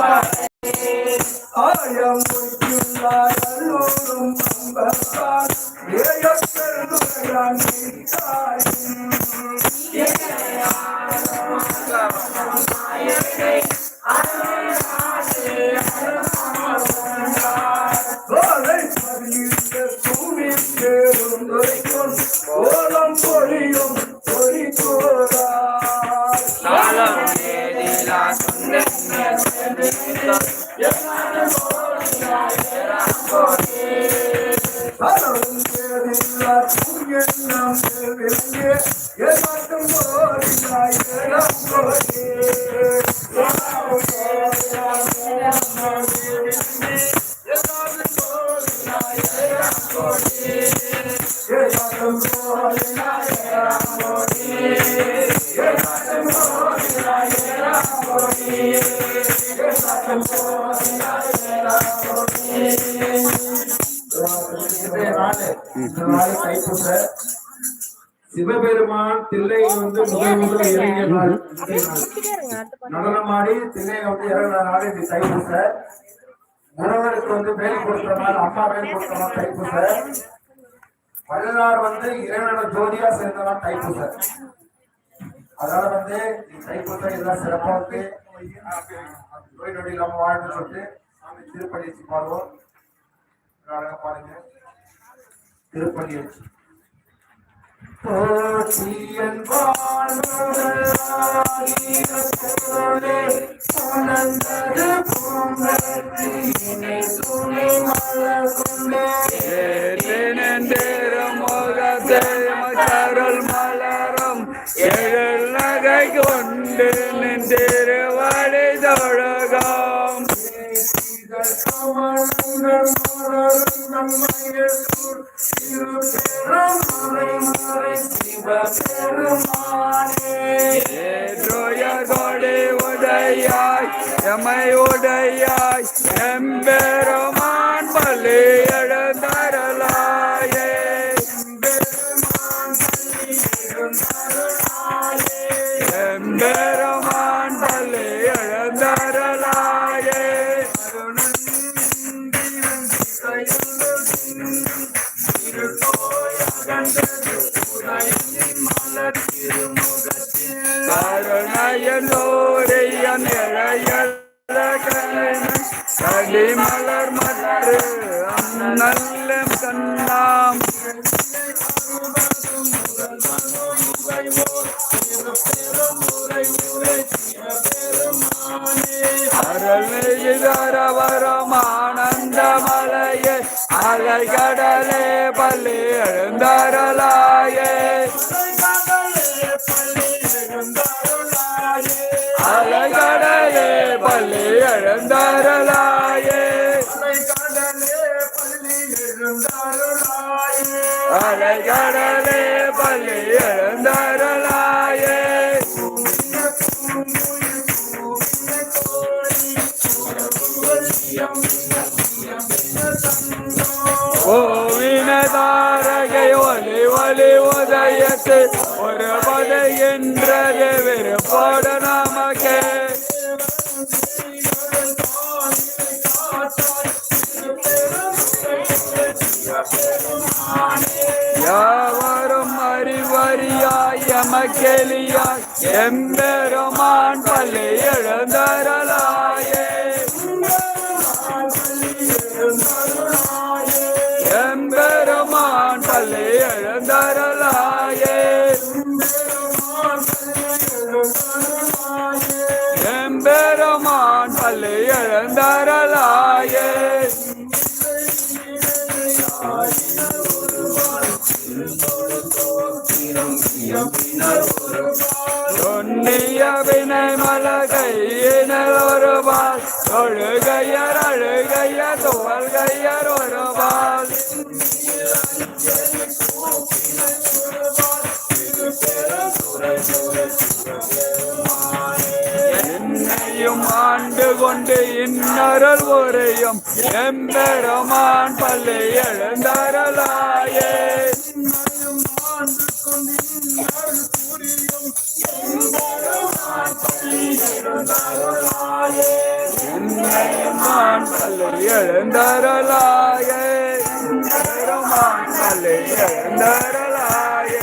Passa. Lord, and I am Lord, yes, I am Lord. Thillai வந்து முதல் முதல் இறங்கிய நாள். நடனமாடி தில்லையில வந்து இறங்கின நாள் இது தைப்பூச. உறவருக்கு வந்து வேல் கொடுத்த நாள் அம்மா வேல் கொடுத்த நாள் தைப்பூச. வள்ளலார் வந்து இறைவனோட ஜோதியா சேர்ந்த நாள் தைப்பூச. அதனால வந்து தைப்பூச எல்லாம் சிறப்பா வந்து நோய் நொடி இல்லாம வாழணும்னு சொல்லிட்டு சாமி திருப்பதி வச்சு பாடுவோம். பாருங்க திருப்பதி வச்சு. போற்றியன் வாழ்வுடலாகிய உணர்ந்தது பூங்கத்தினை துணை மலர் கொண்டே திருமுகத்தருள் மலரும் எழில் நகை கொண்டு தொழகம். மலரும் முறை சிவபெருமானே ஏற்றுய கொடி உடையாய் எமை உடையாய். அலைகடலே பள்ளி எழுந்தருளாயே அலை கடலே பள்ளி எழுந்தருளாயே அலை கடலே பள்ளி எழுந்தருளாயே Yeah. பதைகின்றது பாட நாமக்கே. யாவரும் அறிவறியாய் எமக்கெளியாய் எம்பெருமான் பள்ளி எழுந்தரலாய் சொன்னிய வினை மலகையினர் ஒருபால் தொழுகையர் அழுகையர் துவல்கையர் ஒருவாள். என்னையும் ஆண்டு கொண்டு இன்னொருள் உரையும் எம்பெருமான் பள்ளி எழுந்தருளாயே. எழுந்தரலாயே எம்பெருமான் பள்ளி எழுந்தரலாயே பெருமான் பள்ளி எழுந்தரலாயே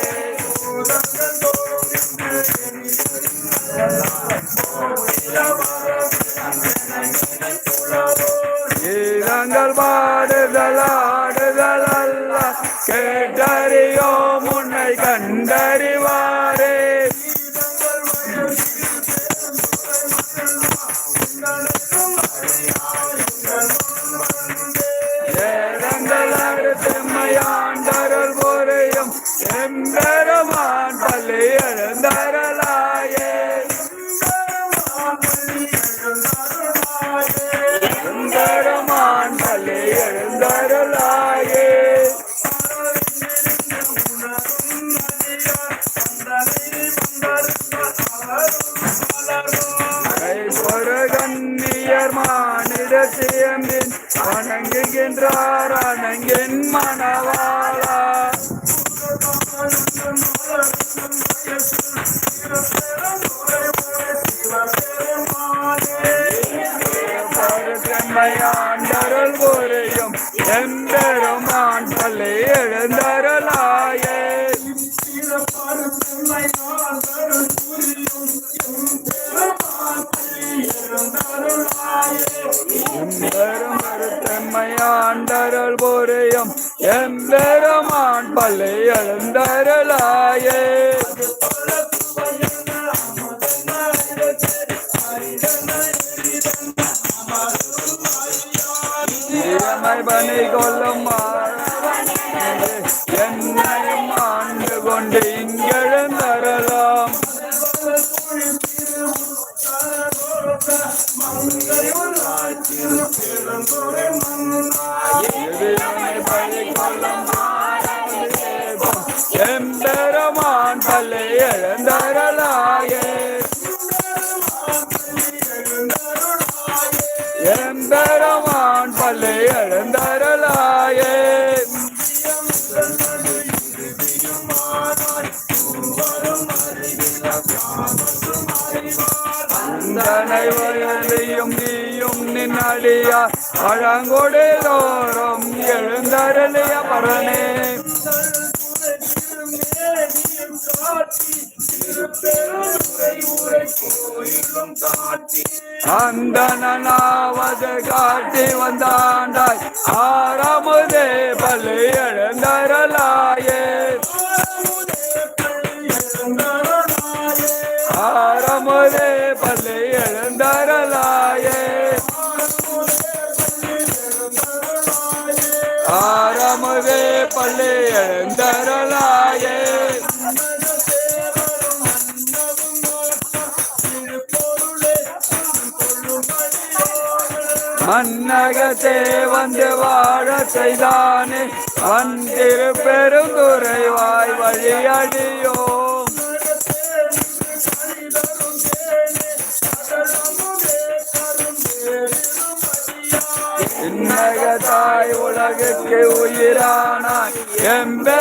கீதங்கள் பாடுதல் வணங்குகின்றார் அணங்கின் மணவாளா. எம்பெருமருத்தம்மையாண்டருள் புரியும் எம்பெருமான் பல்லை எழுந்தருளாயே. பணி கொள்ளும் என்னையும் ஆண்டு கொண்டு இங்கெழுந்தரலாம் ஆட்சியில் பிறந்தோரை மன்னா எம்பெருமான் பள்ளி எழுந்தருளாயே. எம்பெருமான் பள்ளி எழுந்தருளாயே அந்தனை வயலையும் நின்னடியா பழங்கொடு தோறும் எழுந்தருளிய பரனே. அந்தனாவது காட்டி வந்தாண்டாய் ஆறாமுதே பள்ளி எழுந்தரலாயே ஆறாமுதே மன்னகத்தே வந்து வாழ செய்தானே. வந்திரு பெருந்துரை வாய் வழியடியோம் இன்னகத்தாய் உலகுக்கு உயிரானாய். எம்பே